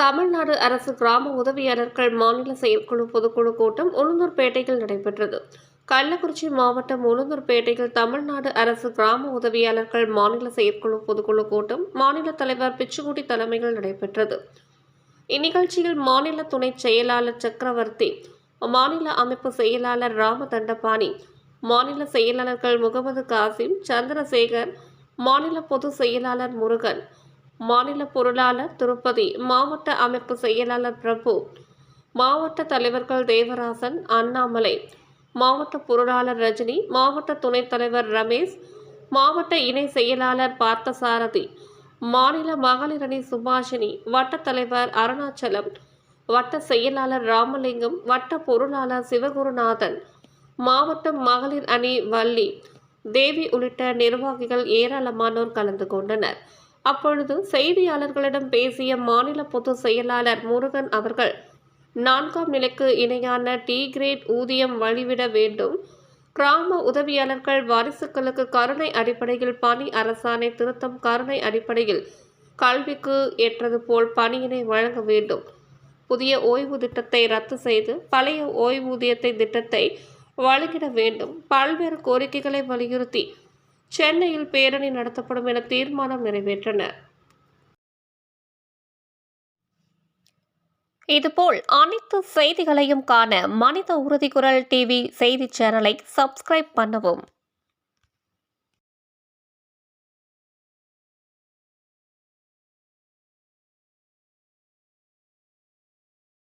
தமிழ்நாடு அரசு கிராம உதவியாளர்கள் மாநில செயற்குழு பொதுக்குழு கூட்டம் உளுந்தூர்பேட்டையில் நடைபெற்றது. கள்ளக்குறிச்சி மாவட்டம் உளுந்தூர்பேட்டையில் தமிழ்நாடு அரசு கிராம உதவியாளர்கள் மாநில செயற்குழு பொதுக்குழு கூட்டம் மாநில தலைவர் பிச்சுக்குடி தலைமையில் நடைபெற்றது. இந்நிகழ்ச்சியில் மாநில துணை செயலாளர் சக்கரவர்த்தி மாநில அமைப்பு செயலாளர் ராமதண்டபாணி மாநில செயலாளர்கள் முகமது காசிம் சந்திரசேகர் மாநில பொதுச் செயலாளர் முருகன் மாநில பொருளாளர் திருப்பதி மாவட்ட அமைப்பு செயலாளர் பிரபு மாவட்ட தலைவர்கள் தேவராசன் அண்ணாமலை மாவட்ட பொருளாளர் ரஜினி மாவட்ட துணைத் தலைவர் ரமேஷ் மாவட்ட இணை செயலாளர் பார்த்தசாரதி மாநில மகளிர் அணி சுபாஷினி வட்ட தலைவர் அருணாச்சலம் வட்ட செயலாளர் ராமலிங்கம் வட்ட பொருளாளர் சிவகுருநாதன் மாவட்ட மகளிர் அணி வள்ளி தேவி உள்ளிட்ட நிர்வாகிகள் ஏராளமானோர் கலந்து கொண்டனர். அப்பொழுது செய்தியாளர்களிடம் பேசிய மாநில பொதுச் செயலாளர் முருகன் அவர்கள் நான்காம் நிலைக்கு இணையான டி கிரேட் ஊதியம் வழிவிட வேண்டும். கிராம உதவியாளர்கள் வாரிசுகளுக்கு கருணை அடிப்படையில் பணி அரசாணை திருத்தம் கருணை அடிப்படையில் கல்விக்கு ஏற்றது போல் பணியினை வழங்க வேண்டும். புதிய ஓய்வு திட்டத்தை ரத்து செய்து பழைய ஓய்வூதியத்தை திட்டத்தை வழங்கிட வேண்டும். பல்வேறு கோரிக்கைகளை வலியுறுத்தி சென்னையில் பேரணி நடத்தப்படும் என தீர்மானம் நிறைவேற்றனர் இதுபோல் அனைத்து செய்திகளையும் காண மனித உறுதிக்குரல் டிவி செய்தி சேனலை சப்ஸ்கிரைப் பண்ணவும்.